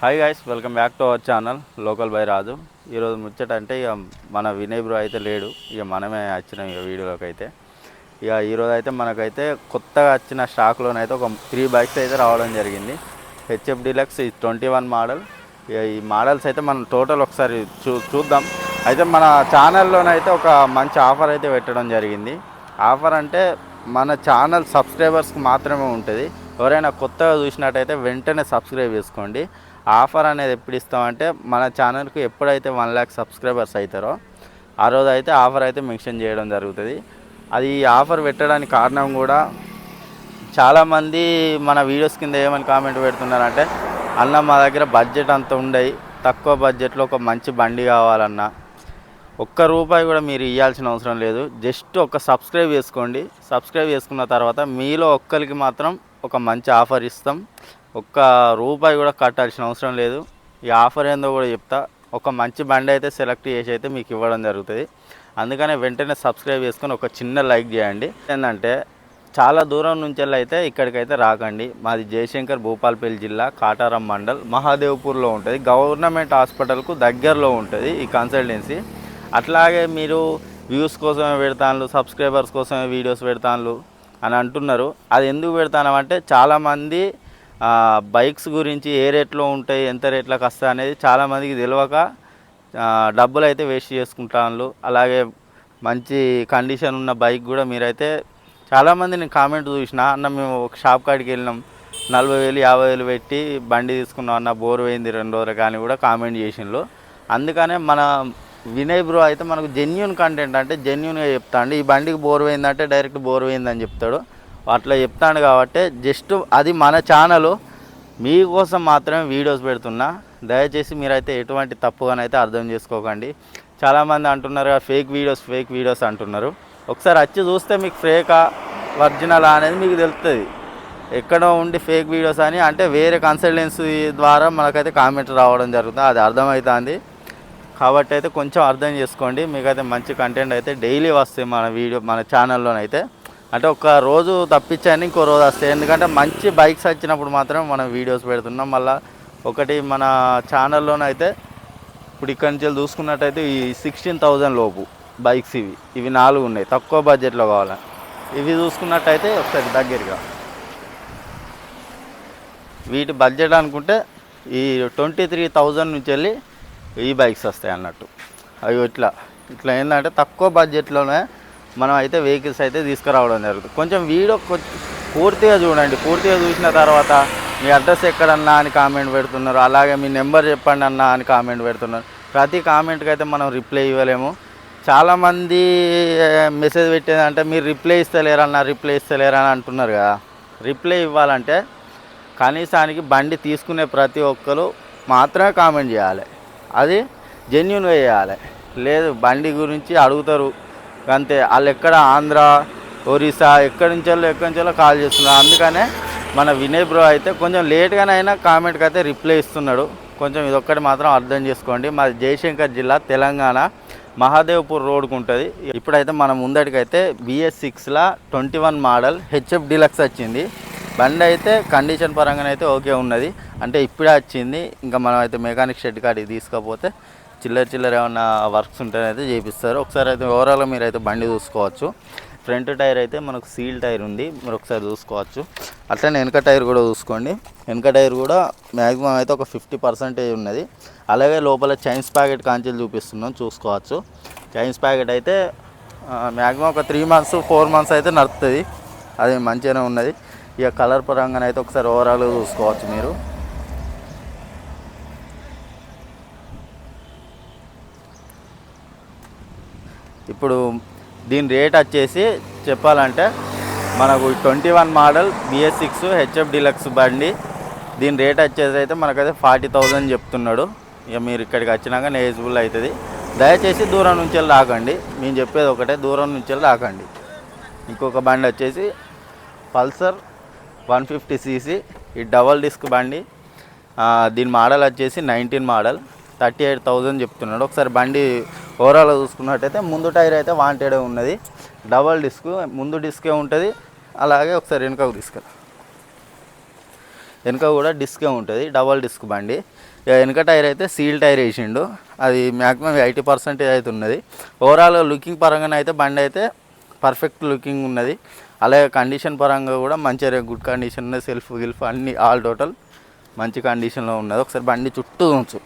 Hi guys welcome back to our channel local by Raju ఈరోజు ముచ్చట అంటే ఇక మన వినయ్ బ్రో అయితే లేడు ఇక మనమే వచ్చినాం ఇక వీడియోలోకి అయితే ఇక ఈరోజు అయితే మనకైతే కొత్తగా వచ్చిన స్టాక్లోనైతే ఒక త్రీ బైక్స్ అయితే రావడం జరిగింది. హెచ్ఎఫ్ డిలక్స్ ఈ ట్వంటీ వన్ మోడల్ ఇక ఈ మోడల్స్ అయితే మనం టోటల్ ఒకసారి చూ చూద్దాం. అయితే మన ఛానల్లోనైతే ఒక మంచి ఆఫర్ అయితే పెట్టడం జరిగింది. ఆఫర్ అంటే మన ఛానల్ సబ్స్క్రైబర్స్కి మాత్రమే ఉంటుంది. ఎవరైనా కొత్తగా చూసినట్టయితే వెంటనే సబ్స్క్రైబ్ చేసుకోండి. ఆఫర్ అనేది ఎప్పుడు ఇస్తామంటే మన ఛానల్కు ఎప్పుడైతే వన్ ల్యాక్ సబ్స్క్రైబర్స్ అవుతారో ఆ రోజు అయితే ఆఫర్ అయితే మెన్షన్ చేయడం జరుగుతుంది. అది ఈ ఆఫర్ పెట్టడానికి కారణం కూడా చాలామంది మన వీడియోస్ కింద ఏమని కామెంట్ పెడుతున్నారంటే అన్న మా దగ్గర బడ్జెట్ అంత ఉండయి తక్కువ బడ్జెట్లో ఒక మంచి బండి కావాలన్నా ఒక్క రూపాయి కూడా మీరు ఇవ్వాల్సిన అవసరం లేదు జస్ట్ ఒక సబ్స్క్రైబ్ చేసుకోండి. సబ్స్క్రైబ్ చేసుకున్న తర్వాత మీలో ఒక్కరికి మాత్రం ఒక మంచి ఆఫర్ ఇస్తాం. ఒక్క రూపాయి కూడా కట్టాల్సిన అవసరం లేదు. ఈ ఆఫర్ ఏందో కూడా చెప్తా. ఒక మంచి బండి అయితే సెలెక్ట్ చేసి అయితే మీకు ఇవ్వడం జరుగుతుంది. అందుకనే వెంటనే సబ్స్క్రైబ్ చేసుకొని ఒక చిన్న లైక్ చేయండి. ఏంటంటే చాలా దూరం నుంచి అయితే ఇక్కడికైతే రాకండి. మాది జయశంకర్ భూపాల్పల్లి జిల్లా కాటారం మండల్ మహాదేవ్పూర్లో ఉంటుంది. గవర్నమెంట్ హాస్పిటల్కు దగ్గరలో ఉంటుంది ఈ కన్సల్టెన్సీ అట్లాగే మీరు వ్యూస్ కోసమే పెడతాను సబ్స్క్రైబర్స్ కోసమే వీడియోస్ పెడతాను అని అంటున్నారు. అది ఎందుకు పెడతానంటే చాలామంది బైక్స్ గురించి ఏ రేట్లో ఉంటాయి ఎంత రేట్లకు వస్తాయి అనేది చాలామందికి తెలియక డబ్బులు అయితే వేస్ట్ చేసుకుంటాను అలాగే మంచి కండిషన్ ఉన్న బైక్ కూడా మీరైతే చాలామంది నేను కామెంట్ చూసిన అన్న మేము ఒక షాప్ కాడికి వెళ్ళినాం. నలభై వేలు యాభై వేలు పెట్టి బండి తీసుకున్నాం అన్న బోర్ పోయింది రెండు రోజులు కానీ కూడా కామెంట్ చేసిండ్రు అందుకనే మన వినయ్ బ్రో అయితే మనకు జెన్యున్ కంటెంట్ అంటే జెన్యున్గా చెప్తాడు. ఈ బండికి బోర్ పోయిందంటే డైరెక్ట్ బోర్ పోయిందని చెప్తాడు. అట్లా చెప్తాను కాబట్టి జస్ట్ అది మన ఛానల్. మీకోసం మాత్రమే వీడియోస్ పెడుతున్నా. దయచేసి మీరైతే ఎటువంటి తప్పుగానైతే అర్థం చేసుకోకండి. చాలామంది అంటున్నారు ఫేక్ వీడియోస్ ఫేక్ వీడియోస్ అంటున్నారు. ఒకసారి వచ్చి చూస్తే మీకు ఫేకా ఒరిజినల్ అనేది మీకు తెలుస్తుంది ఎక్కడో ఉండి ఫేక్ వీడియోస్ అని అంటే వేరే కన్సల్టెన్సీ ద్వారా మనకైతే కామెంట్ రావడం జరుగుతుంది. అది అర్థమవుతుంది కాబట్టి అయితే కొంచెం అర్థం చేసుకోండి. మీకైతే మంచి కంటెంట్ అయితే డైలీ వస్తాయి మన వీడియో మన ఛానల్లోనైతే. అంటే ఒక రోజు తప్పించాను ఇంకో రోజు వస్తాయి. ఎందుకంటే మంచి బైక్స్ వచ్చినప్పుడు మాత్రం మనం వీడియోస్ పెడుతున్నాం. మళ్ళీ ఒకటి మన ఛానల్లోనైతే ఇప్పుడు ఇక్కడి నుంచి చూసుకున్నట్టయితే ఈ సిక్స్టీన్ థౌజండ్ లోపు బైక్స్ ఇవి. ఇవి నాలుగు ఉన్నాయి. తక్కువ బడ్జెట్లో కావాలి. ఇవి చూసుకున్నట్టయితే ఒకసారి దగ్గరగా. వీటి బడ్జెట్ అనుకుంటే ఈ ట్వంటీ త్రీ థౌజండ్ నుంచి వెళ్ళి ఈ బైక్స్ వస్తాయి అన్నట్టు. అవి ఇట్లా. ఇట్లా ఏంటంటే తక్కువ బడ్జెట్లోనే మనం అయితే వెహికల్స్ అయితే తీసుకురావడం జరుగుతుంది. కొంచెం వీడియో పూర్తిగా చూడండి. పూర్తిగా చూసిన తర్వాత మీ అడ్రస్ ఎక్కడన్నా అని కామెంట్ పెడుతున్నారు. అలాగే మీ నెంబర్ చెప్పండి అన్నా అని కామెంట్ పెడుతున్నారు. ప్రతి కామెంట్కి అయితే మనం రిప్లై ఇవ్వలేము. చాలామంది మెసేజ్ పెట్టేదంటే మీరు రిప్లై ఇస్తలేరన్నా రిప్లై ఇస్తలేరని అంటున్నారు కదా. రిప్లై ఇవ్వాలంటే కనీసానికి బండి తీసుకునే ప్రతి ఒక్కరు మాత్రమే కామెంట్ చేయాలి. అది జెన్యున్గా చేయాలి. లేదు బండి గురించి అడుగుతారు. అంతే. వాళ్ళు ఎక్కడ ఆంధ్ర ఒరిస్సా ఎక్కడి నుంచో ఎక్కడి నుంచో కాల్ చేస్తున్నారు. అందుకనే మన వినయ్ బ్రో అయితే కొంచెం లేట్గానే అయినా కామెంట్కి అయితే రిప్లై ఇస్తున్నాడు. కొంచెం ఇదొక్కటి మాత్రం అర్థం చేసుకోండి. మాది జయశంకర్ జిల్లా తెలంగాణ మహాదేవ్పూర్ రోడ్కు ఉంటుంది. ఇప్పుడైతే మన ముందటికైతే BS సిక్స్లా twenty one model HF deluxe వచ్చింది. బండి అయితే కండిషన్ పరంగానైతే ఓకే ఉన్నది. అంటే ఇప్పుడే వచ్చింది. ఇంకా మనం అయితే మెకానిక్ షెడ్ కాడికి తీసుకపోతే చిల్లర చిల్లర ఏమన్నా వర్క్స్ ఉంటేనైతే చేపిస్తారు. ఒకసారి అయితే ఓవరాల్గా మీరు అయితే బండి చూసుకోవచ్చు. ఫ్రంట్ టైర్ అయితే మనకు సీల్ టైర్ ఉంది. మీరు ఒకసారి చూసుకోవచ్చు. అట్లనే వెనక టైర్ కూడా చూసుకోండి. వెనక టైర్ కూడా మ్యాక్సిమం అయితే ఒక ఫిఫ్టీ పర్సెంటేజ్ ఉన్నది. అలాగే లోపల చైన్స్ ప్యాకెట్ కాంచెలు చూపిస్తున్నాం. చూసుకోవచ్చు. చైన్స్ ప్యాకెట్ అయితే మ్యాక్సిమం ఒక త్రీ మంత్స్ ఫోర్ మంత్స్ అయితే నడుస్తుంది అది మంచిగానే ఉన్నది. ఇక కలర్ పరంగానైతే ఒకసారి ఓవరాల్గా చూసుకోవచ్చు మీరు. ఇప్పుడు దీని రేట్ వచ్చేసి చెప్పాలంటే మనకు twenty one model BS six HF deluxe బండి. దీని రేట్ వచ్చేసి అయితే మనకైతే ఫార్టీ థౌజండ్ చెప్తున్నాడు. ఇక మీరు ఇక్కడికి వచ్చినాక నేజబుల్ అవుతుంది. దయచేసి దూరం నుంచి వెళ్ళి రాకండి. మేము చెప్పేది ఒకటే దూరం నుంచి వెళ్ళి రాకండి. ఇంకొక బండి వచ్చేసి పల్సర్ వన్ ఫిఫ్టీ సీసీ. ఈ డబల్ డిస్క్ బండి. దీని మోడల్ వచ్చేసి nineteen model. Thirty eight thousand చెప్తున్నాడు. ఒకసారి బండి ఓవరాల్ చూసుకున్నట్టయితే ముందు టైర్ అయితే వాంటెడే ఉన్నది. డబల్ డిస్క్ ముందు డిస్కే ఉంటుంది. అలాగే ఒకసారి వెనుకకు తీసుకెళ్ళి వెనుక కూడా డిస్కే ఉంటుంది డబల్ డిస్క్ బండి. వెనుక వెనక టైర్ అయితే సీల్ టైర్ వేసిండు. అది మ్యాక్సిమం ఎయిటీ పర్సెంటేజ్ అయితే ఉన్నది. ఓవరాల్ లుకింగ్ పరంగానే అయితే బండి అయితే పర్ఫెక్ట్ లుకింగ్ ఉన్నది. అలాగే కండిషన్ పరంగా కూడా మంచిగా గుడ్ కండిషన్ ఉన్నది సెల్ఫ్ గిల్ఫ్ అన్ని ఆల్ టోటల్ మంచి కండిషన్లో ఉన్నది. ఒకసారి బండి చుట్టూ ఉంచు.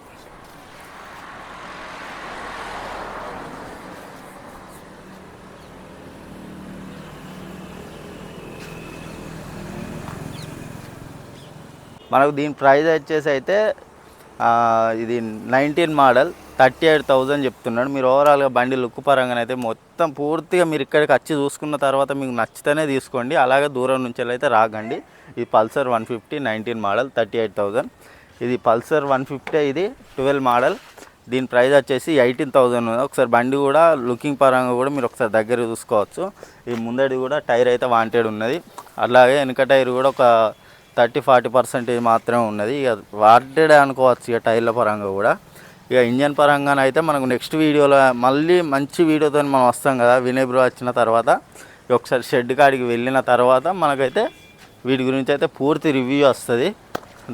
మనకు దీని ప్రైస్ వచ్చేసి అయితే ఇది nineteen model thirty eight thousand చెప్తున్నాడు. మీరు ఓవరాల్గా బండి లుక్ పరంగా అయితే మొత్తం పూర్తిగా మీరు ఇక్కడికి వచ్చి చూసుకున్న తర్వాత మీకు నచ్చితేనే తీసుకోండి. అలాగే దూరం నుంచి అయితే రాగండి ఇది Pulsar one fifty nineteen model thirty eight thousand ఇది పల్సర్ వన్ ఫిఫ్టీ ఇది ట్వెల్వ్ మోడల్. దీని ప్రైస్ వచ్చేసి ఎయిటీన్ థౌజండ్ ఉంది. ఒకసారి బండి కూడా లుకింగ్ పరంగా కూడా మీరు ఒకసారి దగ్గర చూసుకోవచ్చు. ఈ ముందడి కూడా టైర్ అయితే వాంటెడ్ ఉన్నది. అలాగే వెనక టైర్ కూడా ఒక థర్టీ ఫార్టీ పర్సెంటేజ్ మాత్రమే ఉన్నది. ఇక వాడెడ్ అనుకోవచ్చు ఇక టైర్ల పరంగా కూడా. ఇక ఇంజన్ పరంగానైతే మనకు నెక్స్ట్ వీడియోలో మళ్ళీ మంచి వీడియోతో మనం వస్తాం కదా. వినయ్ బ్రో వచ్చిన తర్వాత ఒకసారి షెడ్ కాడికి వెళ్ళిన తర్వాత మనకైతే వీటి గురించి అయితే పూర్తి రివ్యూ వస్తుంది.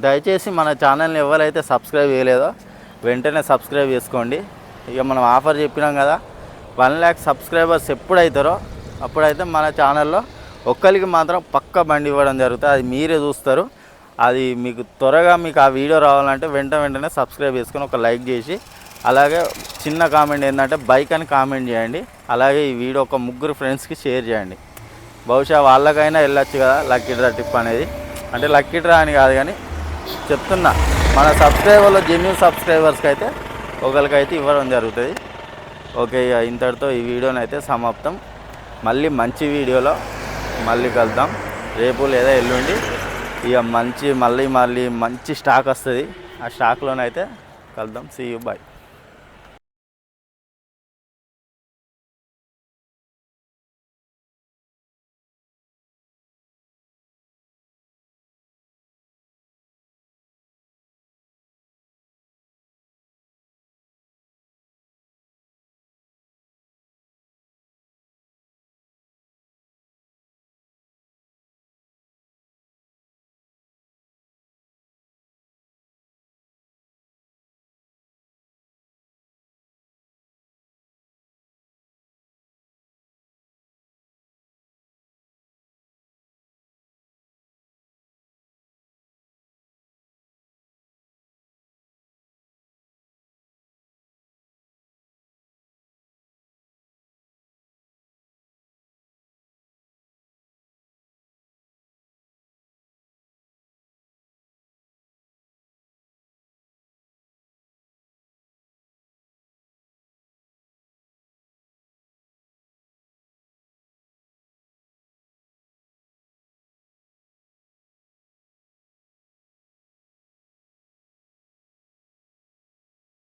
దయచేసి మన ఛానల్ని ఎవరైతే సబ్స్క్రైబ్ చేయలేదో వెంటనే సబ్స్క్రైబ్ చేసుకోండి. ఇక మనం ఆఫర్ చెప్పినాం కదా వన్ ల్యాక్ సబ్స్క్రైబర్స్ ఎప్పుడైతారో అప్పుడైతే మన ఛానల్లో ఒక్కరికి మాత్రం పక్క బండి ఇవ్వడం జరుగుతుంది. అది మీరే చూస్తారు. అది మీకు త్వరగా మీకు ఆ వీడియో రావాలంటే వెంట వెంటనే సబ్స్క్రైబ్ చేసుకొని ఒక లైక్ చేసి అలాగే చిన్న కామెంట్ ఏంటంటే బైక్ అని కామెంట్ చేయండి. అలాగే ఈ వీడియో ఒక ముగ్గురు ఫ్రెండ్స్కి షేర్ చేయండి. బహుశా వాళ్ళకైనా వెళ్ళొచ్చు కదా లక్కీ డ్రా టిప్ అనేది. అంటే లక్కీ డ్రా అని కాదు కానీ చెప్తున్నా మన సబ్స్క్రైబర్లో జెన్యున్ సబ్స్క్రైబర్స్కి అయితే ఒకరికైతే ఇవ్వడం జరుగుతుంది. ఓకే ఇక ఇంతటితో ఈ వీడియోని అయితే సమాప్తం. మళ్ళీ మంచి వీడియోలో మళ్ళీ కలుద్దాం. రేపు లేదా ఎల్లుండి. ఇక మంచి మళ్ళీ మళ్ళీ మంచి స్టాక్ వస్తుంది. ఆ స్టాక్లోనైతే కలుద్దాం. See you bye